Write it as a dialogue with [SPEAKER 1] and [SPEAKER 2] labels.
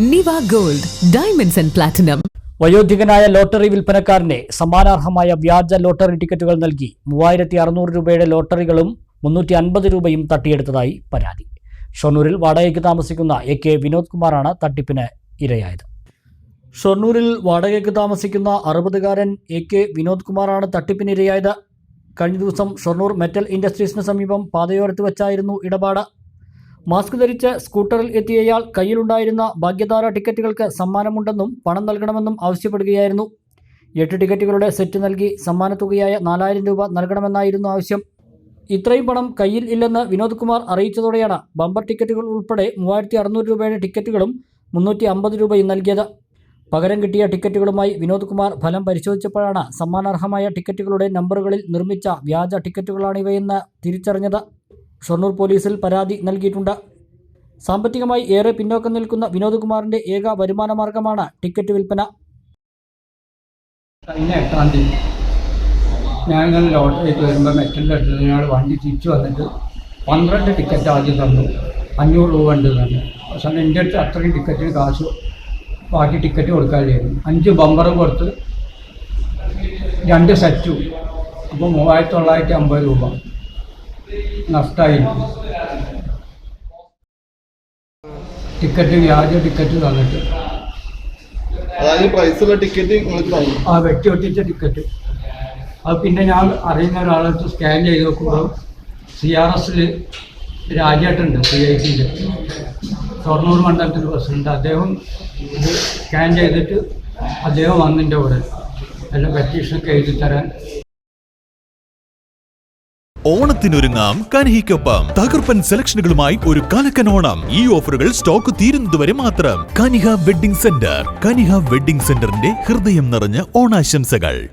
[SPEAKER 1] Niva gold diamonds and platinum
[SPEAKER 2] വയോധികനായ lottery വിൽപ്പനക്കാരനെ സമ്മാനാർഹമായ വ്യാജ ലോട്ടറി ടിക്കറ്റുകൾ നൽകി മൂവായിരത്തി അറുന്നൂറ് രൂപയുടെ ലോട്ടറികളും മുന്നൂറ്റി അൻപത് രൂപയും തട്ടിയെടുത്തതായി പരാതി. ഷൊർണൂരിൽ വാടകയ്ക്ക് താമസിക്കുന്ന എ കെ വിനോദ് കുമാറാണ് തട്ടിപ്പിന് ഇരയായത്. ഷൊർണൂരിൽ വാടകയ്ക്ക് താമസിക്കുന്ന അറുപതുകാരൻ എ കെ വിനോദ് കുമാറാണ് തട്ടിപ്പിനിരയായത്. കഴിഞ്ഞ ദിവസം ഷൊർണൂർ മെറ്റൽ ഇൻഡസ്ട്രീസിന് സമീപം പാതയോരത്ത് വെച്ചായിരുന്നു ഇടപാട്. മാസ്ക് ധരിച്ച് സ്കൂട്ടറിൽ എത്തിയയാൾ കയ്യിലുണ്ടായിരുന്ന ഭാഗ്യതാര ടിക്കറ്റുകൾക്ക് സമ്മാനമുണ്ടെന്നും പണം നൽകണമെന്നും ആവശ്യപ്പെടുകയായിരുന്നു. എട്ട് ടിക്കറ്റുകളുടെ സെറ്റ് നൽകി സമ്മാനത്തുകയായ നാലായിരം രൂപ നൽകണമെന്നായിരുന്നു ആവശ്യം. ഇത്രയും പണം കയ്യിൽ ഇല്ലെന്ന് വിനോദ് കുമാർ അറിയിച്ചതോടെയാണ് ബമ്പർ ടിക്കറ്റുകൾ ഉൾപ്പെടെ മൂവായിരത്തി അറുന്നൂറ് രൂപയുടെ ടിക്കറ്റുകളും മുന്നൂറ്റി അമ്പത് രൂപയും നൽകിയത്. പകരം കിട്ടിയ ടിക്കറ്റുകളുമായി വിനോദ് കുമാർ ഫലം പരിശോധിച്ചപ്പോഴാണ് സമ്മാനാർഹമായ ടിക്കറ്റുകളുടെ നമ്പറുകളിൽ നിർമ്മിച്ച വ്യാജ ടിക്കറ്റുകളാണിവയെന്ന് തിരിച്ചറിഞ്ഞത്. ഷൊർണൂർ പോലീസിൽ പരാതി നൽകിയിട്ടുണ്ട്. സാമ്പത്തികമായി ഏറെ പിന്നോക്കം നിൽക്കുന്ന വിനോദ് കുമാറിന്റെ ഏക വരുമാന മാർഗമാണ് ടിക്കറ്റ് വിൽപ്പന.
[SPEAKER 3] കഴിഞ്ഞ എട്ടാം തീയതി ഞാനിങ്ങനെ ലോട്ടറിക്ക് വരുമ്പോൾ മെറ്റലിന്റെ അടുത്ത് ഞങ്ങൾ വണ്ടി തിരിച്ചു വന്നിട്ട് പന്ത്രണ്ട് ടിക്കറ്റ് ആദ്യം തന്നു. അഞ്ഞൂറ് രൂപ ഉണ്ട് തന്നെ. അവസാനം എന്റെ അടുത്ത് അത്രയും ടിക്കറ്റിന് കാശ് ബാക്കി ടിക്കറ്റ് കൊടുക്കാതെയായിരുന്നു അഞ്ച് ബമ്പറും കൊടുത്ത് രണ്ട് സെറ്റും അപ്പോൾ മൂവായിരത്തി തൊള്ളായിരത്തി അമ്പത് രൂപ. നഷ്ടമായി ടിക്കറ്റ് വ്യാജ ടിക്കറ്റ് തന്നിട്ട്.
[SPEAKER 4] അതായത് പ്രൈസുള്ള ടിക്കറ്റ്
[SPEAKER 3] ആ വെട്ടി ഒട്ടിച്ച ടിക്കറ്റ് അത് പിന്നെ ഞാൻ അറിയുന്ന ഒരാളെ സ്കാൻ ചെയ്ത് നോക്കുമ്പോൾ സി ആർ എസിൽ രാജേട്ടുണ്ട് സി ഐ സിന്റെ ഷൊർണൂർ മണ്ഡലത്തിൽ പ്രസിഡന്റ്. അദ്ദേഹം ഇത് സ്കാൻ ചെയ്തിട്ട് അദ്ദേഹം വന്നിന്റെ കൂടെ എല്ലാം പെറ്റീഷനൊക്കെ എഴുതി തരാൻ.
[SPEAKER 5] ഓണത്തിനൊരുങ്ങാം കനിഹിക്കൊപ്പം തകർപ്പൻ സെലക്ഷനുകളുമായി ഒരു കലക്കൻ ഓണം. ഈ ഓഫറുകൾ സ്റ്റോക്ക് തീരുന്നതുവരെ മാത്രം. Kaniha wedding centre. Kaniha wedding സെന്ററിന്റെ ഹൃദയം നിറഞ്ഞ ഓണാശംസകൾ.